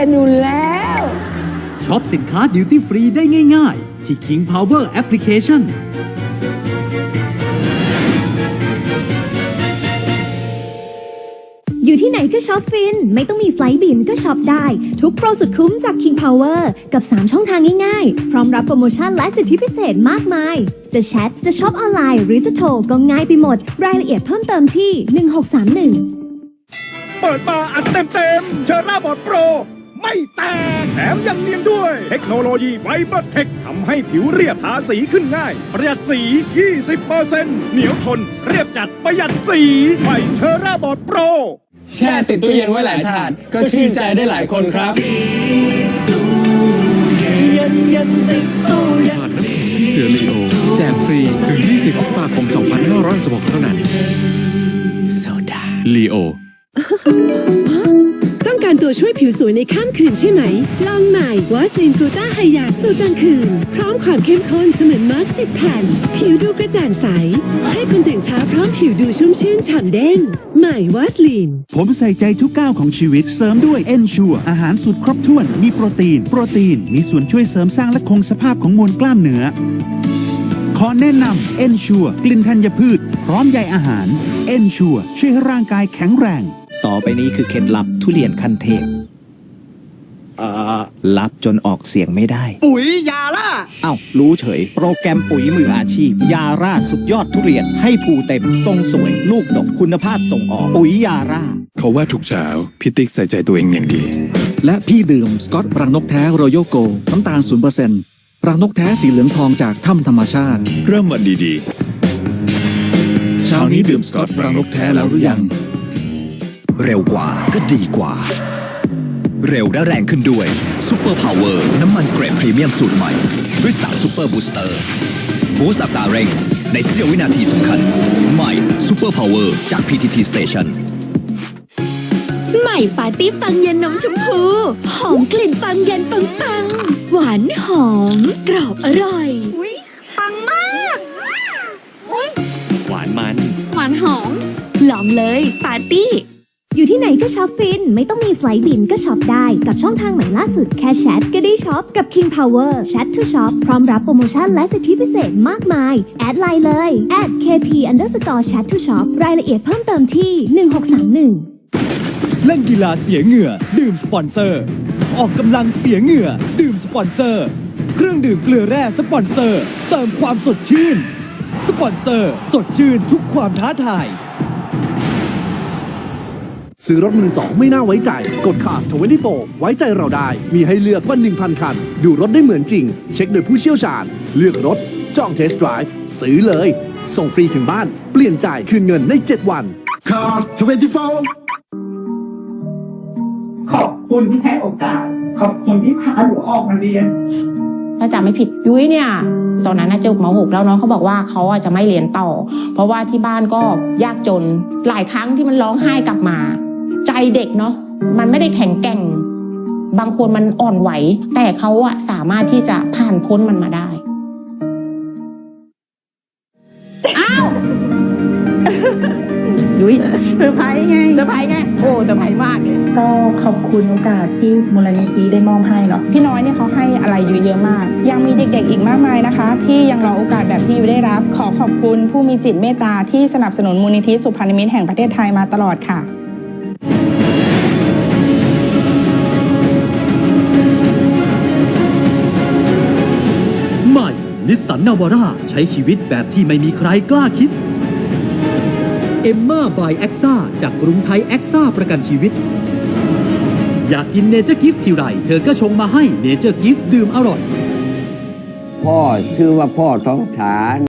ย็นอยู่แล้วช็อปสินค้าดิวตี้ฟรีได้ง่ายๆ ที่ King Power Application อยู่ที่ไหนก็ช็อปฟิน ไม่ต้องมีไฟลท์บินก็ช็อปได้ ทุกโปรสุดคุ้มจาก King Power กับ 3 ช่องทางง่ายๆ พร้อมรับโปรโมชั่นและสิทธิพิเศษมากมาย จะแชท จะช็อปออนไลน์ หรือจะโทรก็ง่ายไปหมด รายละเอียดเพิ่มเติมที่ 1631 เปิดมาอัดเต็มเต็มๆเชอร่าบอดโปร ไม่แตกแถมยังเนียนด้วย เทคโนโลยีไฟเบอร์เทคทำให้ผิวเรียบทาสีขึ้นง่าย ประหยัดสี 20%เหนียวทน เรียบจัดประหยัดสีใหม่เชอร่าบอดโปร แช่ติดตู้เย็นไว้หลายถาด ก็ชื่นใจได้หลายคนครับเสือลีโอ แจกฟรีถึง 20พฤษภาคม2566เท่านั้น โซดาลีโอ ตัวช่วยผิวสวยในข้ามคืนใช่ไหม ลองใหม่วาสลินกูต้าไฮยาสูตรกลางคืน พร้อมความเข้มข้นเสมือนมาร์กสิบแผ่น ผิวดูกระจ่างใส ให้คุณตื่นเช้าพร้อมผิวดูชุ่มชื่นฉ่ำเด้ง ใหม่วาสลิน ผมใส่ใจทุกก้าวของชีวิต เสริมด้วย e n s u r e อาหารสูตรครบถ้วน มีโปรตีน โปรตีน มีส่วนช่วยเสริมสร้างและคงสภาพของมวลกล้ามเนื้อ ขอแนะนำ e n s u r e กลิ่นธัญพืช พร้อมใยอาหาร e n s u r e ช่วยให้ร่างกายแข็งแรง ต่อไปนี้คือเคล็ดลับทุเรียนขั้นเทพลับจนออกเสียงไม่ได้ ปุ๋ยยาล่าเอ้ารู้เฉย โปรแกรมปุ๋ยมืออาชีพ ยาร่าสุดยอดทุเรียน ให้ภูเต็ม ทรงสวย ลูกดกคุณภาพส่งออก ปุ๋ยยาร่า เขาว่าทุกเช้าพี่ติ๊กใส่ใจตัวเองอย่างดี และพี่ดื่ม สกอตรังนกแท้รอยัลโก น้ำตาล0%รังนกแท้สีเหลืองทองจากถ้ำธรรมชาติ เริ่มวันดีๆเช้านี้ดื่มสกอตรังนกแท้แล้วหรือยัง เร็วกว่าก็ดีกว่า เร็วและแรงขึ้นด้วยซูเปอร์พาวเวอร์น้ำมันเกรดพรีเมียมสูตรใหม่ ด้วย3ซูเปอร์บูสเตอร์บูสต์อัตราเร่ง ในเสี้ยววินาทีสำคัญ ใหม่ซูเปอร์พาวเวอร์จาก PTT Station ใหม่ปาร์ตี้ปังเย็นนมชมพู หอมกลิ่นปังเย็นปังปัง หวานหอม กรอบอร่อย ปังมากหวานมัน หวานหอม ลองเลยปาร์ตี้อยู่ที่ ไหนก็ช็อปฟิน ไม่ต้องมีไฟล์บินก็ช็อปได้ กับช่องทางใหม่ล่าสุดแค่แชทก็ได้ช็อปกับ King Power Chat to Shop พร้อมรับโปรโมชั่นและสิทธิพิเศษมากมาย แอดไลน์เลย at kp underscore chat to shop รายละเอียดเพิ่มเติมที่ 1631 เล่นกีฬาเสียเหงื่อ ดื่มสปอนเซอร์ ออกกำลังเสียเหงื่อ ดื่มสปอนเซอร์ เครื่องดื่มเกลือแร่สปอนเซอร์ เติมความสดชื่น สปอนเซอร์ สดชื่นทุกความท้าทาย ซื้อรถมือสองไม่น่าไว้ใจ กด Cars 24 ไว้ใจเราได้ มีให้เลือกกว่า 1,000 คัน ดูรถได้เหมือนจริง เช็คโดยผู้เชี่ยวชาญ เลือกรถ จองเทสต์ไดรฟ์ซื้อเลย ส่งฟรีถึงบ้าน เปลี่ยนจ่ายคืนเงินใน 7 วัน Cars 24 ขอบคุณที่ให้โอกาส ขอบคุณที่พาหนูออกมาเรียนถ้าจำไม่ผิดยุ้ยเนี่ย ตอนนั้นน่าจะมหกแล้วน้องเขาบอกว่าเขาอะจะไม่เรียนต่อ เพราะว่าที่บ้านก็ยากจนหลายครั้งที่มันร้องไห้กลับมา ใจเด็กเนาะมันไม่ได้แข็งแกร่ง บางคนมันอ่อนไหว แต่เขาอะสามารถที่จะผ่านพ้นมันมาได้ยุ้ยเซอร์ไพรส์ไงเซอร์ไพรส์ไงโอ้เซอร์ไพรส์มากเลยก็ขอบคุณโอกาสที่มูลนิธิได้มอบให้เนาะพี่น้อยเนี่ยเขาให้อะไรยุ้ยเยอะมาก ยังมีเด็กๆอีกมากมายนะคะ ที่ยังรอโอกาสแบบที่ยุ้ยได้รับ ขอขอบคุณผู้มีจิตเมตตาที่สนับสนุนมูลนิธิสุพรรณมิตรแห่งประเทศไทยมาตลอดค่ะ นิสสันนาวาร่าใช้ชีวิตแบบที่ไม่มีใครกล้าคิด เอมมาบายแอคซ่าจากกรุงไทยแอคซ่าประกันชีวิต อยากกินเนเจอร์กิฟต์ทีไร เธอก็ชงมาให้เนเจอร์กิฟต์ดื่มอร่อย พ่อชื่อว่าพ่อท้องฉาน